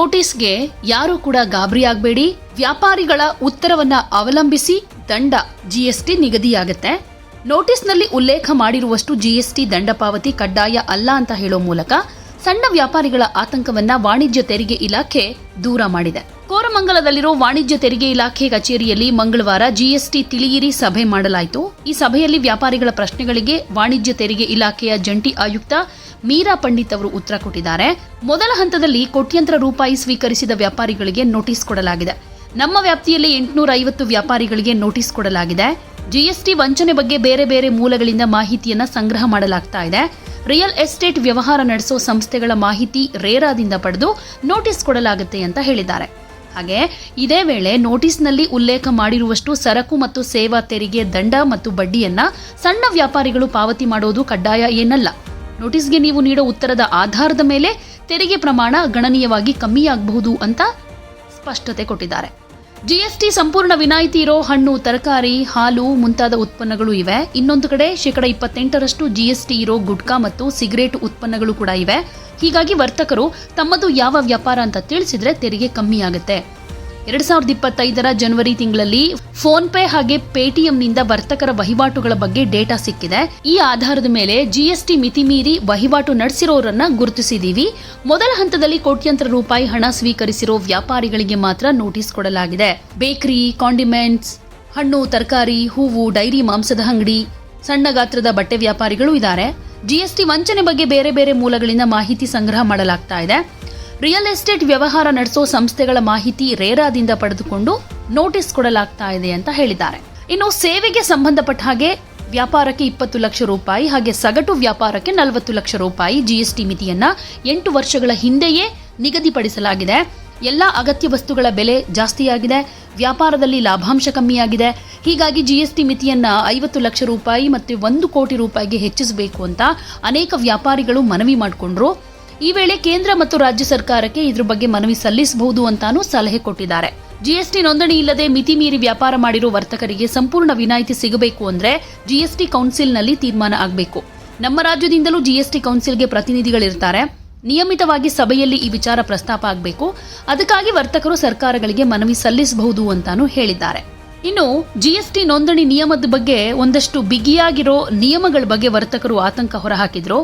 ನೋಟಿಸ್ಗೆ ಯಾರು ಕೂಡ ಗಾಬರಿ ಆಗಬೇಡಿ. ವ್ಯಾಪಾರಿಗಳ ಉತ್ತರವನ್ನ ಅವಲಂಬಿಸಿ ದಂಡ ಜಿಎಸ್ಟಿ ನಿಗದಿಯಾಗುತ್ತೆ. ನೋಟಿಸ್ನಲ್ಲಿ ಉಲ್ಲೇಖ ಮಾಡಿರುವಷ್ಟು ಜಿಎಸ್ಟಿ ದಂಡ ಪಾವತಿ ಕಡ್ಡಾಯ ಅಲ್ಲ ಅಂತ ಹೇಳೋ ಮೂಲಕ ಸಣ್ಣ ವ್ಯಾಪಾರಿಗಳ ಆತಂಕವನ್ನ ವಾಣಿಜ್ಯ ತೆರಿಗೆ ಇಲಾಖೆ ದೂರ ಮಾಡಿದೆ. ಕೋರಮಂಗಲದಲ್ಲಿರೋ ವಾಣಿಜ್ಯ ತೆರಿಗೆ ಇಲಾಖೆ ಕಚೇರಿಯಲ್ಲಿ ಮಂಗಳವಾರ ಜಿಎಸ್ಟಿ ತಿಳಿಯಿರಿ ಸಭೆ ಮಾಡಲಾಯಿತು. ಈ ಸಭೆಯಲ್ಲಿ ವ್ಯಾಪಾರಿಗಳ ಪ್ರಶ್ನೆಗಳಿಗೆ ವಾಣಿಜ್ಯ ತೆರಿಗೆ ಇಲಾಖೆಯ ಜಂಟಿ ಆಯುಕ್ತ ಮೀರಾ ಪಂಡಿತ್ ಅವರು ಉತ್ತರ ಕೊಟ್ಟಿದ್ದಾರೆ. ಮೊದಲ ಹಂತದಲ್ಲಿ ಕೋಟ್ಯಂತರ ರೂಪಾಯಿ ಸ್ವೀಕರಿಸಿದ ವ್ಯಾಪಾರಿಗಳಿಗೆ ನೋಟಿಸ್ ಕೊಡಲಾಗಿದೆ. ನಮ್ಮ ವ್ಯಾಪ್ತಿಯಲ್ಲಿ ಎಂಟುನೂರ ಐವತ್ತು ವ್ಯಾಪಾರಿಗಳಿಗೆ ನೋಟಿಸ್ ಕೊಡಲಾಗಿದೆ. ಜಿಎಸ್ಟಿ ವಂಚನೆ ಬಗ್ಗೆ ಬೇರೆ ಬೇರೆ ಮೂಲಗಳಿಂದ ಮಾಹಿತಿಯನ್ನು ಸಂಗ್ರಹ ಮಾಡಲಾಗ್ತಾ ಇದೆ. ರಿಯಲ್ ಎಸ್ಟೇಟ್ ವ್ಯವಹಾರ ನಡೆಸೋ ಸಂಸ್ಥೆಗಳ ಮಾಹಿತಿ ರೇರಾದಿಂದ ಪಡೆದು ನೋಟಿಸ್ ಕೊಡಲಾಗುತ್ತೆ ಅಂತ ಹೇಳಿದ್ದಾರೆ. ಹಾಗೆ ಇದೇ ವೇಳೆ ನೋಟಿಸ್ನಲ್ಲಿ ಉಲ್ಲೇಖ ಮಾಡಿರುವಷ್ಟು ಸರಕು ಮತ್ತು ಸೇವಾ ತೆರಿಗೆ, ದಂಡ ಮತ್ತು ಬಡ್ಡಿಯನ್ನ ಸಣ್ಣ ವ್ಯಾಪಾರಿಗಳು ಪಾವತಿ ಮಾಡೋದು ಕಡ್ಡಾಯ ಏನಲ್ಲ. ನೋಟಿಸ್ಗೆ ನೀವು ನೀಡೋ ಉತ್ತರದ ಆಧಾರದ ಮೇಲೆ ತೆರಿಗೆ ಪ್ರಮಾಣ ಗಣನೀಯವಾಗಿ ಕಮ್ಮಿಯಾಗಬಹುದು ಅಂತ ಸ್ಪಷ್ಟತೆ ಕೊಟ್ಟಿದ್ದಾರೆ. ಜಿಎಸ್ಟಿ ಸಂಪೂರ್ಣ ವಿನಾಯಿತಿ ಇರೋ ಹಣ್ಣು, ತರಕಾರಿ, ಹಾಲು ಮುಂತಾದ ಉತ್ಪನ್ನಗಳು ಇವೆ. ಇನ್ನೊಂದು ಕಡೆ ಶೇಕಡ ಇಪ್ಪತ್ತೆಂಟರಷ್ಟು ಜಿಎಸ್ಟಿ ಇರೋ ಗುಟ್ಕಾ ಮತ್ತು ಸಿಗರೇಟ್ ಉತ್ಪನ್ನಗಳು ಕೂಡ ಇವೆ. ಹೀಗಾಗಿ ವರ್ತಕರು ತಮ್ಮದು ಯಾವ ವ್ಯಾಪಾರ ಅಂತ ತಿಳಿಸಿದ್ರೆ ತೆರಿಗೆ ಕಮ್ಮಿ ಆಗುತ್ತೆ ಎರಡ್ ಸಾವಿರದ ಇಪ್ಪತ್ತೈದರ ಜನವರಿ ತಿಂಗಳಲ್ಲಿ ಫೋನ್ ಪೇ ಹಾಗೆ ಪೇಟಿಎಂನಿಂದ ವರ್ತಕರ ವಹಿವಾಟುಗಳ ಬಗ್ಗೆ ಡೇಟಾ ಸಿಕ್ಕಿದೆ. ಈ ಆಧಾರದ ಮೇಲೆ ಜಿಎಸ್ಟಿ ಮಿತಿ ಮೀರಿ ವಹಿವಾಟು ನಡೆಸಿರೋರನ್ನ ಗುರುತಿಸಿದೀವಿ. ಮೊದಲ ಹಂತದಲ್ಲಿ ಕೋಟ್ಯಂತರ ರೂಪಾಯಿ ಹಣ ಸ್ವೀಕರಿಸಿರೋ ವ್ಯಾಪಾರಿಗಳಿಗೆ ಮಾತ್ರ ನೋಟಿಸ್ ಕೊಡಲಾಗಿದೆ. ಬೇಕರಿ, ಕಾಂಡಿಮೆಂಟ್ಸ್, ಹಣ್ಣು, ತರಕಾರಿ, ಹೂವು, ಡೈರಿ, ಮಾಂಸದ ಅಂಗಡಿ, ಸಣ್ಣ ಗಾತ್ರದ ಬಟ್ಟೆ ವ್ಯಾಪಾರಿಗಳು ಇದ್ದಾರೆ. ಜಿಎಸ್ಟಿ ವಂಚನೆ ಬಗ್ಗೆ ಬೇರೆ ಬೇರೆ ಮೂಲಗಳಿಂದ ಮಾಹಿತಿ ಸಂಗ್ರಹ ಮಾಡಲಾಗ್ತಾ ಇದೆ. ರಿಯಲ್ ಎಸ್ಟೇಟ್ ವ್ಯವಹಾರ ನಡೆಸೋ ಸಂಸ್ಥೆಗಳ ಮಾಹಿತಿ ರೇರಾದಿಂದ ಪಡೆದುಕೊಂಡು ನೋಟಿಸ್ ಕೊಡಲಾಗ್ತಾ ಇದೆ ಅಂತ ಹೇಳಿದ್ದಾರೆ. ಇನ್ನು ಸೇವೆಗೆ ಸಂಬಂಧಪಟ್ಟ ಹಾಗೆ ವ್ಯಾಪಾರಕ್ಕೆ ಇಪ್ಪತ್ತು ಲಕ್ಷ ರೂಪಾಯಿ ಹಾಗೆ ಸಗಟು ವ್ಯಾಪಾರಕ್ಕೆ ನಲವತ್ತು ಲಕ್ಷ ರೂಪಾಯಿ ಜಿಎಸ್ಟಿ ಮಿತಿಯನ್ನ ಎಂಟು ವರ್ಷಗಳ ಹಿಂದೆಯೇ ನಿಗದಿಪಡಿಸಲಾಗಿದೆ. ಎಲ್ಲ ಅಗತ್ಯ ವಸ್ತುಗಳ ಬೆಲೆ ಜಾಸ್ತಿಯಾಗಿದೆ. ವ್ಯಾಪಾರದಲ್ಲಿ ಲಾಭಾಂಶ ಕಮ್ಮಿಯಾಗಿದೆ. ಹೀಗಾಗಿ ಜಿಎಸ್ಟಿ ಮಿತಿಯನ್ನ ಐವತ್ತು ಲಕ್ಷ ರೂಪಾಯಿ ಮತ್ತು ಒಂದು ಕೋಟಿ ರೂಪಾಯಿಗೆ ಹೆಚ್ಚಿಸಬೇಕು ಅಂತ ಅನೇಕ ವ್ಯಾಪಾರಿಗಳು ಮನವಿ ಮಾಡಿಕೊಂಡ್ರು. ಈ ವೇಳೆ ಕೇಂದ್ರ ಮತ್ತು ರಾಜ್ಯ ಸರ್ಕಾರಕ್ಕೆ ಇದ್ರ ಬಗ್ಗೆ ಮನವಿ ಸಲ್ಲಿಸಬಹುದು ಅಂತಾನೂ ಸಲಹೆ ಕೊಟ್ಟಿದ್ದಾರೆ. ಜಿಎಸ್ಟಿ ನೋಂದಣಿ ಇಲ್ಲದೆ ಮಿತಿ ಮೀರಿ ವ್ಯಾಪಾರ ಮಾಡಿರುವ ವರ್ತಕರಿಗೆ ಸಂಪೂರ್ಣ ವಿನಾಯಿತಿ ಸಿಗಬೇಕು ಅಂದ್ರೆ ಜಿಎಸ್ಟಿ ಕೌನ್ಸಿಲ್ನಲ್ಲಿ ತೀರ್ಮಾನ ಆಗಬೇಕು. ನಮ್ಮ ರಾಜ್ಯದಿಂದಲೂ ಜಿಎಸ್ಟಿ ಕೌನ್ಸಿಲ್ಗೆ ಪ್ರತಿನಿಧಿಗಳಿರ್ತಾರೆ. ನಿಯಮಿತವಾಗಿ ಸಭೆಯಲ್ಲಿ ಈ ವಿಚಾರ ಪ್ರಸ್ತಾಪ ಆಗಬೇಕು. ಅದಕ್ಕಾಗಿ ವರ್ತಕರು ಸರ್ಕಾರಗಳಿಗೆ ಮನವಿ ಸಲ್ಲಿಸಬಹುದು ಅಂತಾನೂ ಹೇಳಿದ್ದಾರೆ. ಇನ್ನು ಜಿಎಸ್ಟಿ ನೋಂದಣಿ ನಿಯಮದ ಬಗ್ಗೆ ಒಂದಷ್ಟು ಬಿಗಿಯಾಗಿರೋ ನಿಯಮಗಳ ಬಗ್ಗೆ ವರ್ತಕರು ಆತಂಕ ಹೊರಹಾಕಿದ್ರು.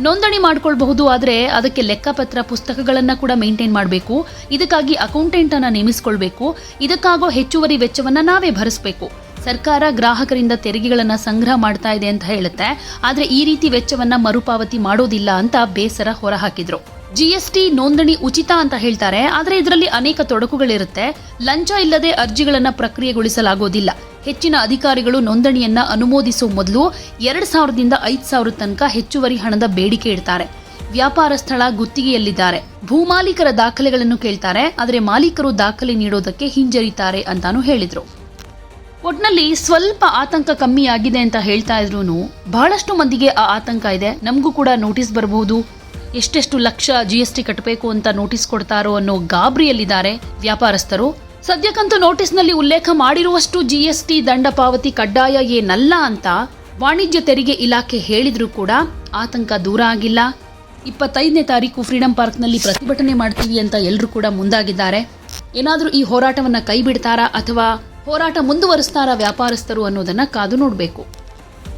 ನೋಂದಣಿ ಮಾಡ್ಕೊಳ್ಬಹುದು, ಆದರೆ ಅದಕ್ಕೆ ಲೆಕ್ಕಪತ್ರ ಪುಸ್ತಕಗಳನ್ನು ಕೂಡ ಮೇಂಟೈನ್ ಮಾಡಬೇಕು. ಇದಕ್ಕಾಗಿ ಅಕೌಂಟೆಂಟ್ ಅನ್ನ ನೇಮಿಸಿಕೊಳ್ಬೇಕು. ಇದಕ್ಕಾಗೋ ಹೆಚ್ಚುವರಿ ವೆಚ್ಚವನ್ನು ನಾವೇ ಭರಿಸಬೇಕು. ಸರ್ಕಾರ ಗ್ರಾಹಕರಿಂದ ತೆರಿಗೆಗಳನ್ನು ಸಂಗ್ರಹ ಮಾಡ್ತಾ ಇದೆ ಅಂತ ಹೇಳುತ್ತೆ. ಆದರೆ ಈ ರೀತಿ ವೆಚ್ಚವನ್ನು ಮರುಪಾವತಿ ಮಾಡೋದಿಲ್ಲ ಅಂತ ಬೇಸರ ಹೊರಹಾಕಿದ್ರು. ಜಿಎಸ್ಟಿ ನೋಂದಣಿ ಉಚಿತ ಅಂತ ಹೇಳ್ತಾರೆ. ಆದರೆ ಇದರಲ್ಲಿ ಅನೇಕ ತೊಡಕುಗಳಿರುತ್ತೆ. ಲಂಚ ಇಲ್ಲದೆ ಅರ್ಜಿಗಳನ್ನ ಪ್ರಕ್ರಿಯೆಗೊಳಿಸಲಾಗೋದಿಲ್ಲ. ಹೆಚ್ಚಿನ ಅಧಿಕಾರಿಗಳು ನೋಂದಣಿಯನ್ನ ಅನುಮೋದಿಸುವ ಮೊದಲು ಎರಡು ಸಾವಿರದಿಂದ ಐದು ಸಾವಿರ ತನಕ ಹೆಚ್ಚುವರಿ ಹಣದ ಬೇಡಿಕೆ ಇಡ್ತಾರೆ. ವ್ಯಾಪಾರ ಸ್ಥಳ ಗುತ್ತಿಗೆಯಲ್ಲಿದ್ದಾರೆ. ಭೂಮಾಲೀಕರ ದಾಖಲೆಗಳನ್ನು ಕೇಳ್ತಾರೆ. ಆದರೆ ಮಾಲೀಕರು ದಾಖಲೆ ನೀಡೋದಕ್ಕೆ ಹಿಂಜರಿತಾರೆ ಅಂತಾನು ಹೇಳಿದ್ರು. ಒಟ್ನಲ್ಲಿ ಸ್ವಲ್ಪ ಆತಂಕ ಕಮ್ಮಿ ಆಗಿದೆ ಅಂತ ಹೇಳ್ತಾ ಇದ್ರು ಬಹಳಷ್ಟು ಮಂದಿಗೆ ಆ ಆತಂಕ ಇದೆ. ನಮಗೂ ಕೂಡ ನೋಟಿಸ್ ಬರಬಹುದು ಎಷ್ಟೆಷ್ಟು ಲಕ್ಷ ಜಿ ಎಸ್ ಟಿ ಕಟ್ಟಬೇಕು ಅಂತ ನೋಟಿಸ್ ಕೊಡ್ತಾರೋ ಅನ್ನೋ ಗಾಬರಿಯಲ್ಲಿದ್ದಾರೆ ವ್ಯಾಪಾರಸ್ಥರು. ಸದ್ಯಕ್ಕಂತೂ ನೋಟಿಸ್ನಲ್ಲಿ ಉಲ್ಲೇಖ ಮಾಡಿರುವಷ್ಟು ಜಿ ಎಸ್ ಟಿ ದಂಡ ಪಾವತಿ ಕಡ್ಡಾಯ ಏನಲ್ಲ ಅಂತ ವಾಣಿಜ್ಯ ತೆರಿಗೆ ಇಲಾಖೆ ಹೇಳಿದ್ರೂ ಕೂಡ ಆತಂಕ ದೂರ ಆಗಿಲ್ಲ. ಇಪ್ಪತ್ತೈದನೇ ತಾರೀಕು ಫ್ರೀಡಂ ಪಾರ್ಕ್ನಲ್ಲಿ ಪ್ರತಿಭಟನೆ ಮಾಡ್ತೀವಿ ಅಂತ ಎಲ್ಲರೂ ಕೂಡ ಮುಂದಾಗಿದ್ದಾರೆ. ಏನಾದರೂ ಈ ಹೋರಾಟವನ್ನು ಕೈ ಬಿಡ್ತಾರಾ ಅಥವಾ ಹೋರಾಟ ಮುಂದುವರಿಸ್ತಾರಾ ವ್ಯಾಪಾರಸ್ಥರು ಅನ್ನೋದನ್ನ ಕಾದು ನೋಡಬೇಕು.